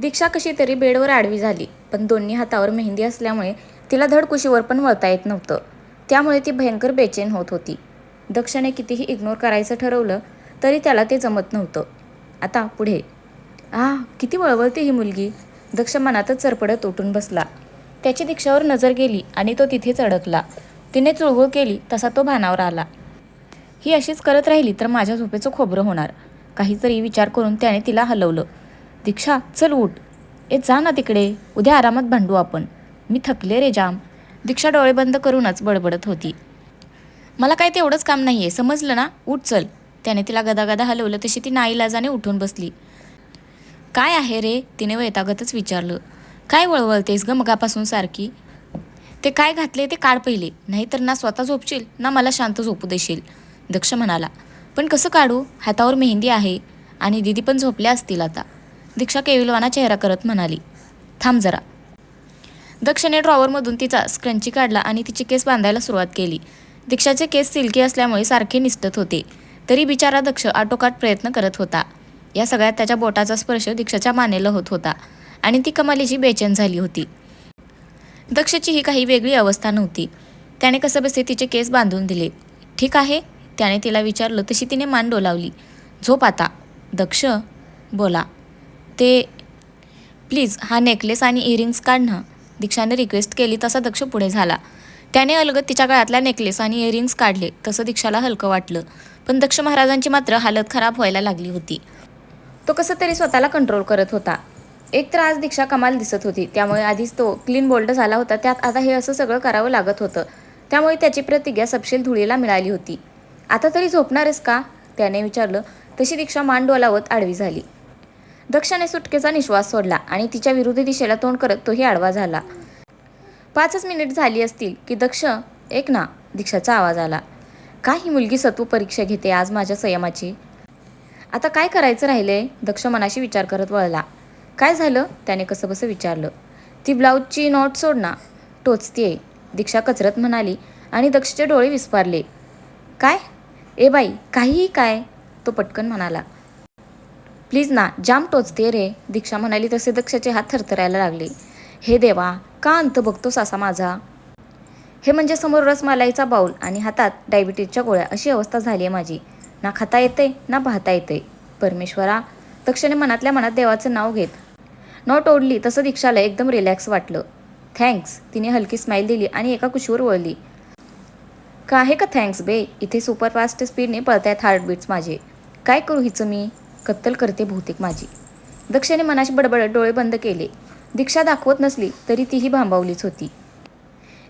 दीक्षा कशी तरी बेडवर आडवी झाली पण दोन्ही हातावर मेहंदी असल्यामुळे तिला धड कुशीवर पण वळता येत नव्हतं. त्यामुळे ती भयंकर बेचैन होत होती. दक्षने कितीही इग्नोर करायचं ठरवलं तरी त्याला ते जमत नव्हतं. आता पुढे. आ किती वळवळते ही मुलगी. दक्ष मनातच चरपडत उठून बसला. त्याची दीक्षावर नजर गेली आणि तो तिथेच अडकला. तिने चुळबुळ केली तसा तो भानावर आला. ही अशीच करत राहिली तर माझ्या झोपेचं खोबरं होणार. काहीतरी विचार करून त्याने तिला हलवलं. दीक्षा चल उठ. ए जा ना तिकडे. उद्या आरामात भांडू आपण. मी थकले रे जाम. दीक्षा डोळे बंद करूनच बडबडत होती. मला काय तेवढंच काम नाही आहे समजलं ना? उठ चल. त्याने तिला गदागदा हलवलं तशी ती नाईलाजाने उठून बसली. काय आहे रे? तिने वैतागतच विचारलं. काय वळवळतेस ग मगापासून सारखी? ते काय घातले ते काढ पहिले. नाहीतर ना स्वतः झोपशील ना मला शांत झोपू देशील. दक्ष म्हणाला. पण कसं काढू? हातावर मेहंदी आहे आणि दिदी पण झोपल्या असतील आता. दीक्षा केविलवाना चेहरा करत म्हणाली थांब जरा. दक्षने ड्रॉवरमधून तिचा स्क्रंची काढला आणि तिची केस बांधायला सुरुवात केली. दीक्षाचे केस सिल्की असल्यामुळे सारखे निसटत होते. तरी बिचारा दक्ष आटोकाट प्रयत्न करत होता. या सगळ्यात त्याच्या बोटाचा स्पर्श दीक्षाच्या मानेला होत होता आणि ती कमालीची बेचैन झाली होती. दक्षची ही काही वेगळी अवस्था नव्हती. त्याने कसं बसे तिचे केस बांधून दिले. ठीक आहे. त्याने तिला विचारलं तशी तिने मान डोलावली. झोप आता. दक्ष? बोला. ते प्लीज हा नेकलेस आणि इयरिंग्स काढ ना दीक्षाने रिक्वेस्ट केली तसा दक्ष पुढे झाला. त्याने अलगत तिच्या गळ्यातल्या नेकलेस आणि इयरिंग्स काढले तसं दीक्षाला हलकं वाटलं. पण दक्ष महाराजांची मात्र हालत खराब व्हायला लागली होती. तो कसं तरी स्वतःला कंट्रोल करत होता. एक तर आज दीक्षा कमाल दिसत होती. त्यामुळे आधीच तो क्लीन बोल्ड झाला होता. त्यात आता हे असं सगळं करावं लागत होतं. त्यामुळे त्याची प्रतिज्ञा सपशेल धुळीला मिळाली होती. आता तरी झोपणारच का? त्याने विचारलं. तशी दीक्षा मान डोलावत आडवी झाली. दक्षाने सुटकेचा निश्वास सोडला आणि तिच्या विरुद्ध दिशेला तोंड करत तोही आडवा झाला. पाचच मिनिट झाली असतील की दक्ष एक ना दीक्षाचा आवाज आला. काय ही मुलगी सत्व परीक्षा घेते आज माझ्या संयमाची? आता काय करायचं राहिले? दक्ष मनाशी विचार करत वळला. काय झालं? त्याने कसं बसं विचारलं. ती ब्लाऊजची नॉट सोड ना टोचतीये. दीक्षा कचरत म्हणाली आणि दक्षचे डोळे विस्पारले. काय? ए बाई काहीही काय? तो पटकन म्हणाला. प्लीज ना जाम टोचते रे. दीक्षा म्हणाली तसे दक्षाचे हात थरथरायला लागले. हे देवा का अंत बघतोस असा माझा? हे म्हणजे समोर रसमलाईचा बाऊल आणि हातात डायबिटीजच्या गोळ्या. अशी अवस्था झाली आहे माझी. ना खाता येते ना पाहता येते. परमेश्वरा दक्षने मनातल्या मनात देवाचं नाव घेत. नॉट ओढली तसं दीक्षाला एकदम रिलॅक्स वाटलं. थँक्स. तिने हलकी स्माईल दिली आणि एका कुशीवर वळली. का आहे का थँक्स बे? इथे सुपरफास्ट स्पीडने पळतायत हार्टबीट्स माझे. काय करू हिचं मी? कत्तल करते बहुतेक माझी. दक्षने मनाशी बडबडत डोळे बंद केले. दीक्षा दाखवत नसली तरी तीही भांबावलीच होती.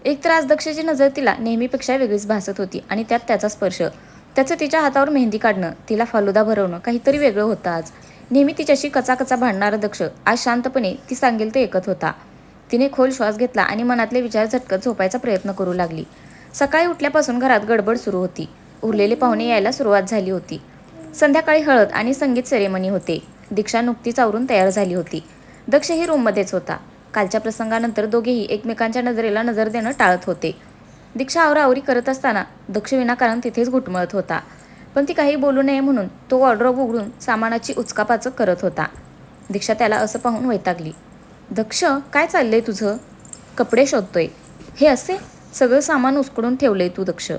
एक तर आज दक्षची नजर तिला नेहमीपेक्षा वेगळीच भासत होती आणि त्यात त्याचा स्पर्श. त्याचं तिच्या हातावर मेहंदी काढणं तिला फालुदा भरवणं काहीतरी वेगळं होतं आज. नेहमी तिच्याशी कचाकचा भांडणारा दक्ष आज शांतपणे ती सांगेल ते ऐकत होता. तिने खोल श्वास घेतला आणि मनातले विचार झटकत झोपायचा प्रयत्न करू लागली. सकाळी उठल्यापासून घरात गडबड सुरू होती. उरलेले पाहुणे यायला सुरुवात झाली होती. संध्याकाळी हळद आणि संगीत सेरेमनी होते. दीक्षा नुकतीच आवरून तयार झाली होती. दक्षही रूममध्येच होता. कालच्या प्रसंगानंतर दोघेही एकमेकांच्या नजरेला नजर देणं टाळत होते. दीक्षा आवराआवरी करत असताना दक्ष विनाकारण तिथेच घुटमळत होता. पण ती काही बोलू नये म्हणून तो वॉर्ड्रॉप उघडून सामानाची उचकापाचक करत होता. दीक्षा त्याला असं पाहून वैतागली. दक्ष काय चाललंय तुझं? कपडे शोधतोय. हे असे? सगळं सामान उचकडून ठेवलंय तू दक्ष.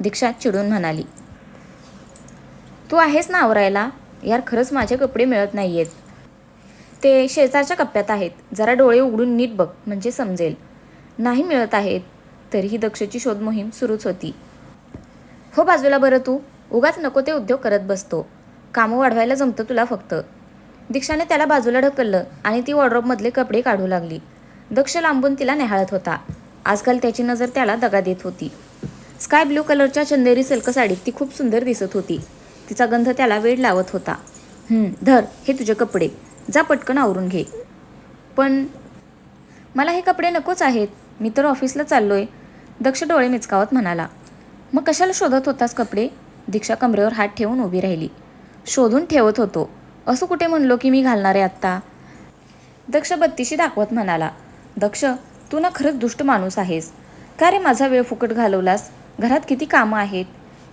दीक्षा चिडून म्हणाली. तू आहेस ना आवरायला? यार खरंच माझे कपडे मिळत नाही आहेत ते शेजारच्या कप्प्यात आहेत. जरा डोळे उघडून नीट बघ म्हणजे समजेल. नाही मिळत आहेत. तरीही दक्षची शोध मोहीम सुरूच होती. हो बाजूला बरं तू. उगाच नको ते उद्योग करत बसतो. कामं वाढवायला जमतं तुला फक्त. दीक्षाने त्याला बाजूला ढकललं आणि ती वॉर्ड्रॉपमधले कपडे काढू लागली. दक्ष लांबून तिला नेहाळत होता. आजकाल त्याची नजर त्याला दगा देत होती. स्काय ब्ल्यू कलरच्या चंदेरी सिल्क साडीत ती खूप सुंदर दिसत होती. तिचा गंध त्याला वेड लावत होता. धर हे तुझे कपडे. जा पटकन आवरून घे. पण मला हे कपडे नकोच आहेत. मी तर ऑफिसला चाललोय दक्ष डोळे मिचकावत म्हणाला. मग कशाला शोधत होतास कपडे? दीक्षा कमरेवर हात ठेवून उभी राहिली. शोधून ठेवत होतो. असं कुठे म्हणलो की मी घालणार आहे आत्ता? दक्ष बत्तीशी दाखवत म्हणाला. दक्ष तू ना खरंच दुष्ट माणूस आहेस. का रे माझा वेळ फुकट घालवलास? घरात किती कामं आहेत?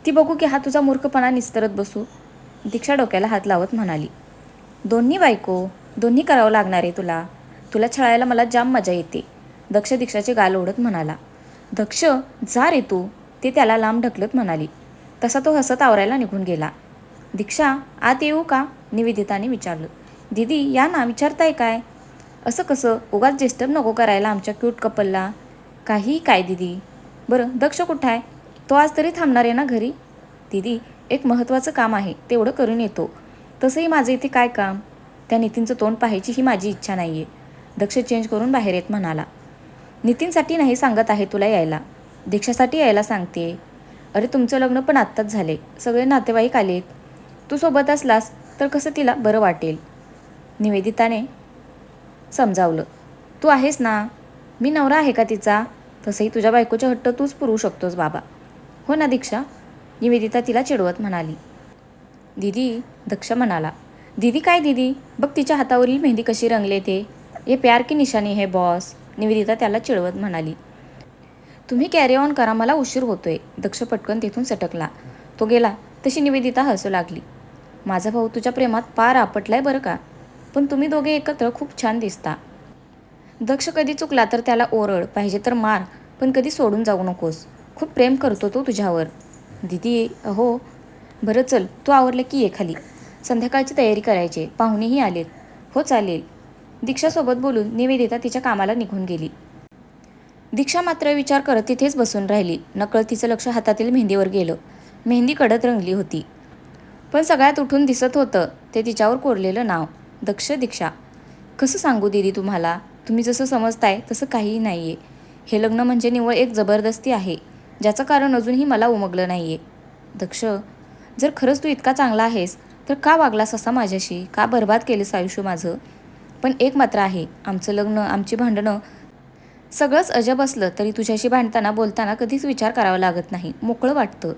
ती बघू की हा तुझा मूर्खपणा निस्तरत बसू. दीक्षा डोक्याला हात लावत म्हणाली दोन्ही बायको दोन्ही करावं लागणार आहे तुला. तुला छळायला मला जाम मजा येते. दक्ष दीक्षाचे गाल ओढत म्हणाला दक्ष जा रे तू. ते त्याला लांब ढकलत म्हणाली तसा तो हसत आवरायला निघून गेला. दीक्षा आत येऊ का? निवेदिताने विचारलं. दीदी या ना विचारताय काय? असं कसं? उगाच डिस्टर्ब नको करायला आमच्या क्यूट कपलला. काही काय दिदी? बरं दक्ष कुठं आहे? तो आज तरी थांबणार आहे ना घरी? दिदी एक महत्त्वाचं काम आहे तेवढं करून येतो. तसंही माझं इथे काय काम? त्या नितीनचं तोंड पाहायची ही माझी इच्छा नाही आहे दक्ष चेंज करून बाहेर येत म्हणाला. नितीनसाठी नाही सांगत आहे तुला यायला. दीक्षासाठी यायला सांगते. अरे तुमचं लग्न पण आत्ताच झाले. सगळे नातेवाईक आलेत. तू सोबत असलास तर कसं तिला बरं वाटेल? निवेदिताने समजावलं. तू आहेस ना? मी नवरा आहे का तिचा? तसंही तुझ्या बायकोचे हट्ट तूच पुरवू शकतोस बाबा. हो ना दीक्षा? निवेदिता तिला चिडवत म्हणाली. दीदी दक्ष म्हणाला दीदी काय दीदी? बघ तिच्या हातावरील मेहंदी कशी रंगले ते. हे प्यार की निशाणी हे बॉस. निवेदिता त्याला चिडवत म्हणाली. तुम्ही कॅरी ऑन करा मला उशीर होतोय. दक्ष पटकन तिथून सटकला. तो गेला. तशी निवेदिता हसू लागली. माझा भाऊ तुझ्या प्रेमात पार आपटलाय बरं का? पण तुम्ही दोघे एकत्र खूप छान दिसता. दक्ष कधी चुकला तर त्याला ओरड पाहिजे तर मार पण कधी सोडून जाऊ नकोस. खूप प्रेम करतो तो तुझ्यावर. दिदी अहो बरं चल तू आवरलं की ये खाली. संध्याकाळची तयारी करायची पाहुणेही आलेत. हो चालेल. दीक्षासोबत बोलून निवेदिता तिच्या कामाला निघून गेली. दीक्षा मात्र विचार करत तिथेच बसून राहिली. नकळत तिचं लक्ष हातातील मेहंदीवर गेलं. मेहंदी कडत रंगली होती. पण सगळ्यात उठून दिसत होतं ते तिच्यावर कोरलेलं नाव दक्ष दीक्षा. कसं सांगू दिदी तुम्हाला? तुम्ही जसं समजताय तसं काहीही नाही आहे हे लग्न म्हणजे निव्वळ एक जबरदस्ती आहे. ज्याचं कारण अजूनही मला उमगलं नाही आहे दक्ष जर खरंच तू इतका चांगला आहेस तर का वागलास असा माझ्याशी? का बर्बाद केलेस आयुष्य माझं? पण एक मात्र आहे आमचं लग्न आमची भांडणं. सगळंच अजब असलं तरी तुझ्याशी भांडताना बोलताना कधीच विचार करावा लागत नाही. मोकळं वाटतं.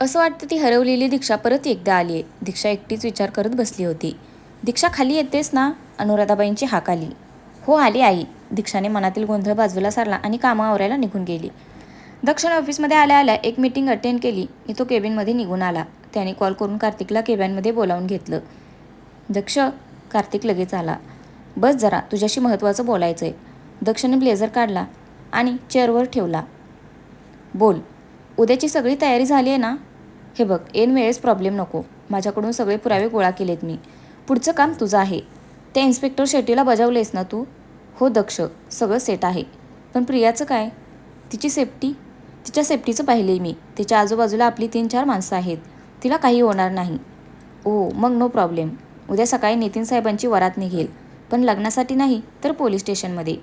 असं वाटतं ती हरवलेली दीक्षा परत एकदा आली आहे दीक्षा एकटीच विचार करत बसली होती. दीक्षा खाली येतेस ना? अनुराधाबाईंची हाक आली. हो आली आई. दीक्षाने मनातील गोंधळ बाजूला सारला आणि कामं आवरायला निघून गेली. दक्षिण ऑफिसमध्ये आल्या आल्या एक मीटिंग अटेंड केली. की तो केबिनमध्ये निघून आला. त्याने कॉल करून कार्तिकला केबिनमध्ये बोलावून घेतलं. दक्ष कार्तिक लगेच आला. बस जरा तुझ्याशी महत्त्वाचं बोलायचं आहे दक्षने ब्लेझर काढला आणि चेअरवर ठेवला. बोल उद्याची सगळी तयारी झाली आहे ना? हे बघ ऐन वेळेस प्रॉब्लेम नको. माझ्याकडून सगळे पुरावे गोळा केलेत मी. पुढचं काम तुझं आहे. त्या इन्स्पेक्टर शेट्टीला बजावलेस ना तू? हो दक्ष सगळं सेट आहे. पण प्रियाचं काय? तिची सेफ्टी? तिच्या सेफ्टीचं पाहिले मी. तिच्या आजूबाजूला आपली तीन चार माणसं आहेत. तिला काही होणार नाही. ओ मग नो प्रॉब्लेम उद्या सकाळी नितीन साहेबांची वरात निघेल. पण लग्नासाठी नाही तर पोलीस स्टेशनमध्ये.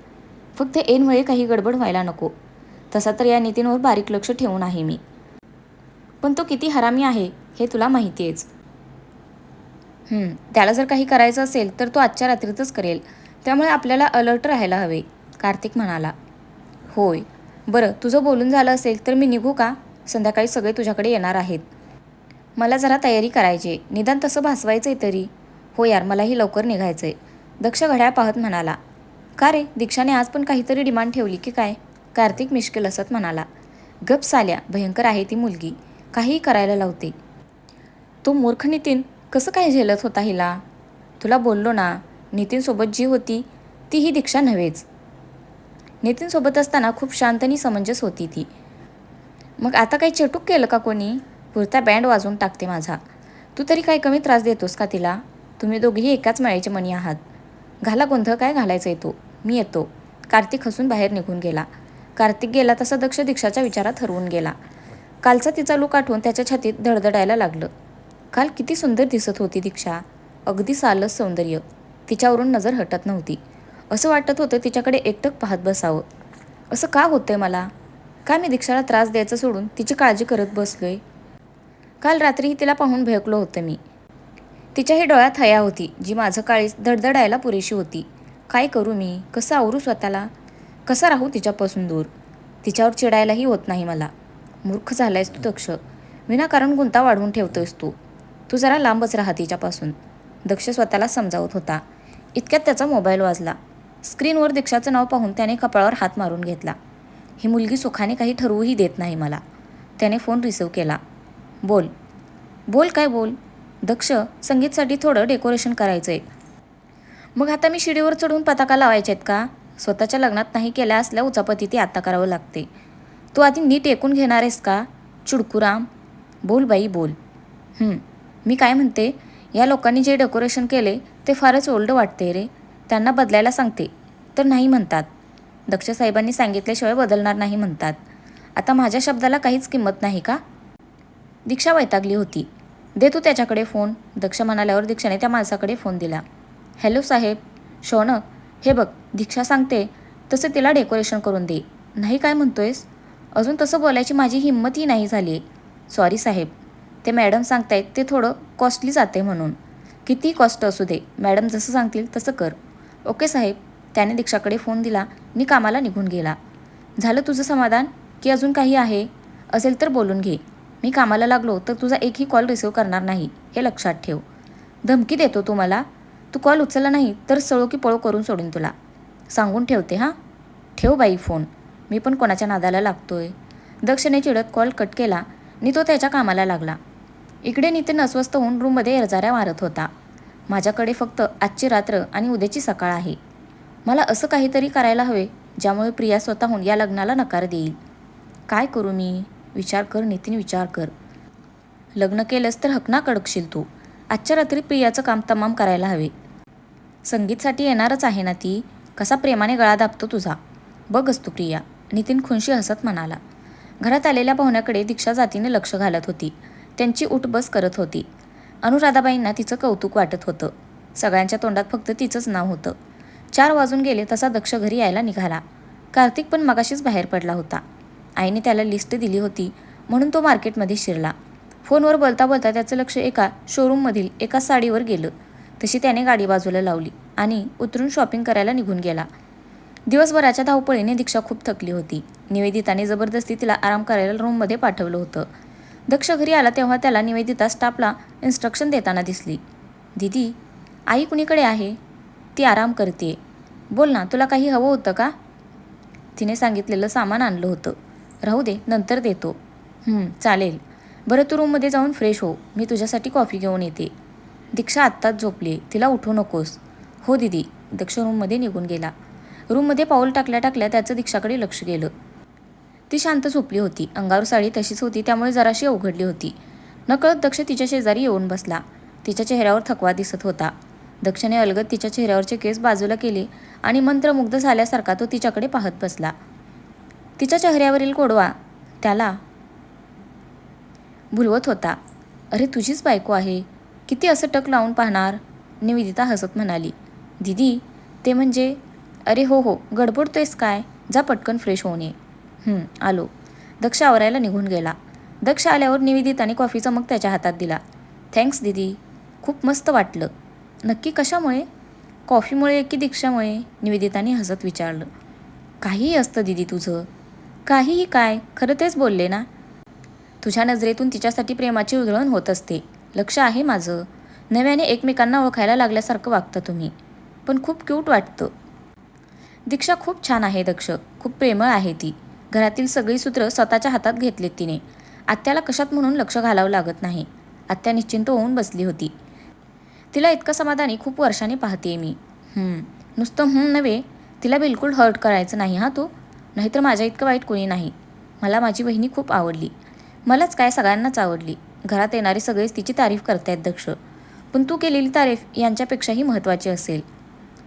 फक्त ऐनवेळी काही गडबड व्हायला नको. तसा तर या नितीनवर बारीक लक्ष ठेवून आहे मी. पण तो किती हरामी आहे हे तुला माहिती आहेच त्याला जर काही करायचं असेल तर तो आजच्या रात्रीतच करेल. त्यामुळे आपल्याला अलर्ट राहायला हवे कार्तिक म्हणाला. होय. बरं तुझं बोलून झालं असेल तर मी निघू का? संध्याकाळी सगळे तुझ्याकडे येणार आहेत. मला जरा तयारी करायची निदान तसं भासवायचं आहे तरी. हो यार मलाही लवकर निघायचं आहे दक्ष घड्याळ पाहत म्हणाला का रे दीक्षाने आज पण काहीतरी डिमांड ठेवली की काय? कार्तिक मिश्किल असत म्हणाला गप साल्या भयंकर आहे ती मुलगी. काहीही करायला लावते. तो मूर्ख नितीन कसं काय झेलत होता हिला? तुला बोललो ना नितीनसोबत जी होती ती ही दीक्षा नव्हेच. नितीनसोबत असताना खूप शांत आणि समंजस होती ती. मग आता काही चेटूक केलं का कोणी? पुरता बँड वाजवून टाकते माझा. तू तरी काही कमी त्रास देतोस का तिला? तुम्ही दोघेही एकाच माळ्याचे मणी आहात. घाला गोंधळ काय घालायचा येतो मी येतो. कार्तिक हसून बाहेर निघून गेला. कार्तिक गेला तसा दक्ष दीक्षाच्या विचारात हरवून गेला. कालचा तिचा लूक आठवून त्याच्या छातीत धडधडायला लागलं. काल किती सुंदर दिसत होती दीक्षा. अगदी सालस सौंदर्य. तिच्यावरून नजर हटत नव्हती. असं वाटत होतं तिच्याकडे एकटक पाहत बसावं. असं का होतंय मला? का मी दीक्षाला त्रास द्यायचं सोडून तिची काळजी करत बसलोय? काल रात्रीही तिला पाहून भयकलो होतं मी. तिच्याही डोळ्यात हया होती जी माझं काळीच धडधडायला पुरेशी होती. काय करू मी? कसं आवरू स्वतःला? कसा राहू तिच्यापासून दूर? तिच्यावर चिडायलाही होत नाही मला. मूर्ख झालायस तू दक्ष. विनाकारण गुंता वाढवून ठेवतोयस तू. तू जरा लांबच राहा तिच्यापासून. दक्ष स्वतःला समजावत होता. इतक्यात त्याचा मोबाईल वाजला. स्क्रीनवर दीक्षाचं नाव पाहून त्याने कपाळावर हात मारून घेतला. ही मुलगी सुखाने काही ठरवूही देत नाही मला. त्याने फोन रिसिव्ह केला. बोल. बोल काय बोल? दक्ष संगीतसाठी थोडं डेकोरेशन करायचं आहे मग आता मी शिडीवर चढून पताका लावायच्या आहेत का? स्वतःच्या लग्नात नाही केल्या असल्या उचापती ती आता करावं लागते. तू आधी नीट ऐकून घेणार आहेस का? चुडकुराम. बोल बाई बोल. मी काय म्हणते? या लोकांनी जे डेकोरेशन केले ते फारच ओल्ड वाटते रे. त्यांना बदलायला सांगते. तर नाही म्हणतात. दक्षसाहेबांनी सांगितल्याशिवाय बदलणार नाही म्हणतात. आता माझ्या शब्दाला काहीच किंमत नाही का? दीक्षा वैतागली होती. दे तू त्याच्याकडे फोन. दक्ष म्हणाल्यावर दीक्षाने त्या माणसाकडे फोन दिला. हॅलो साहेब. शौनक हे बघ दीक्षा सांगते तसं तिला डेकोरेशन करून दे. नाही काय म्हणतोयस? अजून तसं बोलायची माझी हिंमतही नाही झाली आहे सॉरी साहेब. ते मॅडम सांगतायत ते थोडं कॉस्टली जाते म्हणून. किती कॉस्ट असू दे. मॅडम जसं सांगतील तसं कर. ओके साहेब त्याने दीक्षाकडे फोन दिला. मी कामाला निघून गेला. झालं तुझं समाधान? की अजून काही आहे? असेल तर बोलून घे. मी कामाला लागलो तर तुझा एकही कॉल रिसिव्ह करणार नाही हे लक्षात ठेव. धमकी देतो तू मला? तू कॉल उचलला नाही तर सळो की पळो करून सोडून तुला. सांगून ठेवते हां? ठेव बाई फोन. मी पण कोणाच्या नादाला लागतोय. दक्षने चिडत कॉल कट केला. नी तो त्याच्या कामाला लागला. इकडे नितीन अस्वस्थ होऊन रूममध्ये एरजाऱ्या मारत होता. माझ्याकडे फक्त आजची रात्र आणि उद्याची सकाळ आहे. मला असं काहीतरी करायला हवे ज्यामुळे प्रिया स्वतःहून या लग्नाला नकार देईल. काय करू मी? विचार कर नितीन विचार कर. लग्न केलंस तर हकना कडकशील तू. आजच्या रात्री प्रियाचं काम तमाम करायला हवे. संगीतसाठी येणारच आहे ना ती? कसा प्रेमाने गळा दाबतो तुझा? बघ तू प्रिया. नितीन खुनशी हसत म्हणाला. घरात आलेल्या पाहुण्याकडे दीक्षा जातीने लक्ष घालत होती. त्यांची उठबस करत होती. अनुराधाबाईंना तिचं कौतुक वाटत होतं. सगळ्यांच्या तोंडात फक्त तिचंच नाव होतं. चार वाजून गेले तसा दक्ष घरी यायला निघाला. कार्तिक पण मगाशीच बाहेर पडला होता. आईने त्याला लिस्ट दिली होती म्हणून तो मार्केटमध्ये शिरला. फोनवर बोलता बोलता त्याचं लक्ष एका शोरूममधील एका साडीवर गेलं. तशी त्याने गाडी बाजूला लावली आणि उतरून शॉपिंग करायला निघून गेला. दिवसभराच्या धावपळीने दीक्षा खूप थकली होती. निवेदिताने जबरदस्ती तिला आराम करायला रूममध्ये पाठवलं होतं. दक्ष घरी आला तेव्हा त्याला निवेदिता स्टाफला इन्स्ट्रक्शन देताना दिसली. दीदी आई कुणीकडे आहे? ती आराम करते बोल ना तुला काही हवं होतं का? तिने सांगितलेलं सामान आणलं होतं. राहू दे नंतर देतो. चालेल. बरं तू रूममध्ये जाऊन फ्रेश हो. मी तुझ्यासाठी कॉफी घेऊन येते. दीक्षा आत्ताच झोपली. तिला उठू नकोस. हो दीदी. दक्ष रूममध्ये निघून गेला. रूममध्ये पाऊल टाकल्या टाकल्या त्याचं दीक्षाकडे लक्ष गेलं. ती शांत झोपली होती. अंगावर साडी तशीच होती त्यामुळे जराशी अवघडली होती. नकळत दक्ष तिच्या शेजारी येऊन बसला. तिच्या चेहऱ्यावर थकवा दिसत होता. दक्षने अलगद तिच्या चेहऱ्यावरचे केस बाजूला केले आणि मंत्रमुग्ध झाल्यासारखा तो तिच्याकडे पाहत बसला. तिच्या चेहऱ्यावरील कोडवा त्याला भुलवत होता. अरे तुझीच बायको आहे. किती असं टक लावून पाहणार? निवेदिता हसत म्हणाली. दीदी ते म्हणजे अरे हो हो गडबडतोयस काय? जा पटकन फ्रेश होऊन ये. आलो. दक्ष आवरायला निघून गेला. दक्ष आल्यावर निवेदिताने कॉफीचा मग त्याच्या हातात दिला. थँक्स दीदी. खूप मस्त वाटलं. नक्की कशामुळे? कॉफीमुळे की दीक्षामुळे निवेदिताने हसत विचारलं. काहीही असतं दीदी तुझं. काहीही काय? खरं तेच बोलले ना? तुझ्या नजरेतून तिच्यासाठी प्रेमाची उधळण होत असते. लक्ष आहे माझं. नव्याने एकमेकांना ओळखायला लागल्यासारखं वागता तुम्ही. पण खूप क्यूट वाटतं. दीक्षा खूप छान आहे दक्ष. खूप प्रेमळ आहे ती. घरातील सगळी सूत्र स्वतःच्या हातात घेतलीत तिने. आत्याला कशात म्हणून लक्ष घालावं लागत नाही? आत्या निश्चिंत होऊन बसली होती. तिला इतकं समाधानी खूप वर्षांनी पाहते मी. नुसतं हं नव्हे तिला बिलकुल हर्ट करायचं नाही हा तू. नाहीतर माझ्या इतकं वाईट कोणी नाही. मला माझी बहिणी खूप आवडली. मलाच काय सगळ्यांनाच आवडली. घरात येणारे सगळेच तिची तारीफ करतायत दक्ष. पण तू केलेली तारीफ यांच्यापेक्षाही महत्त्वाची असेल.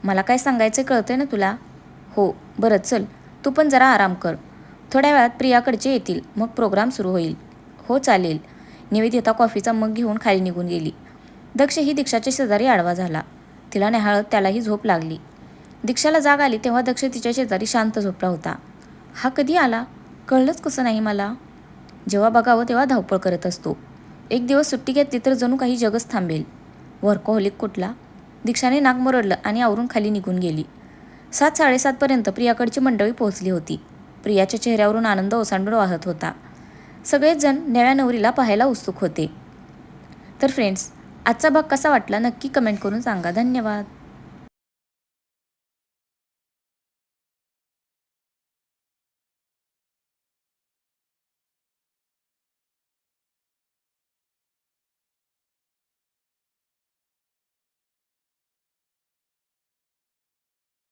मला काय सांगायचं कळतंय ना तुला? हो बरं चल. तू पण जरा आराम कर. थोड्या वेळात प्रियाकडचे येतील. मग प्रोग्राम सुरू होईल. हो चालेल. निवेदिता कॉफीचा मग घेऊन खाली निघून गेली. दक्ष ही दीक्षाच्या शेजारी आडवा झाला. तिला नेहाळत त्यालाही झोप लागली. दीक्षाला जाग आली तेव्हा दक्ष तिच्या शेजारी शांत झोपला होता. हा कधी आला? कळलंच कसं नाही मला. जेव्हा बघावं तेव्हा धावपळ करत असतो. एक दिवस सुट्टी घेतली तर जणू काही जगच थांबेल. वर्कोहोलिक कुठला? दीक्षाने नाक मुरडलं आणि आवरून खाली निघून गेली. सात साडेसातपर्यंत प्रियाकडची मंडळी पोहोचली होती. प्रियाच्या चेहऱ्यावरून आनंद ओसांडून वाहत होता. सगळेच जण नव्या नवरीला पाहायला उत्सुक होते. तर फ्रेंड्स आजचा भाग कसा वाटला नक्की कमेंट करून सांगा. धन्यवाद.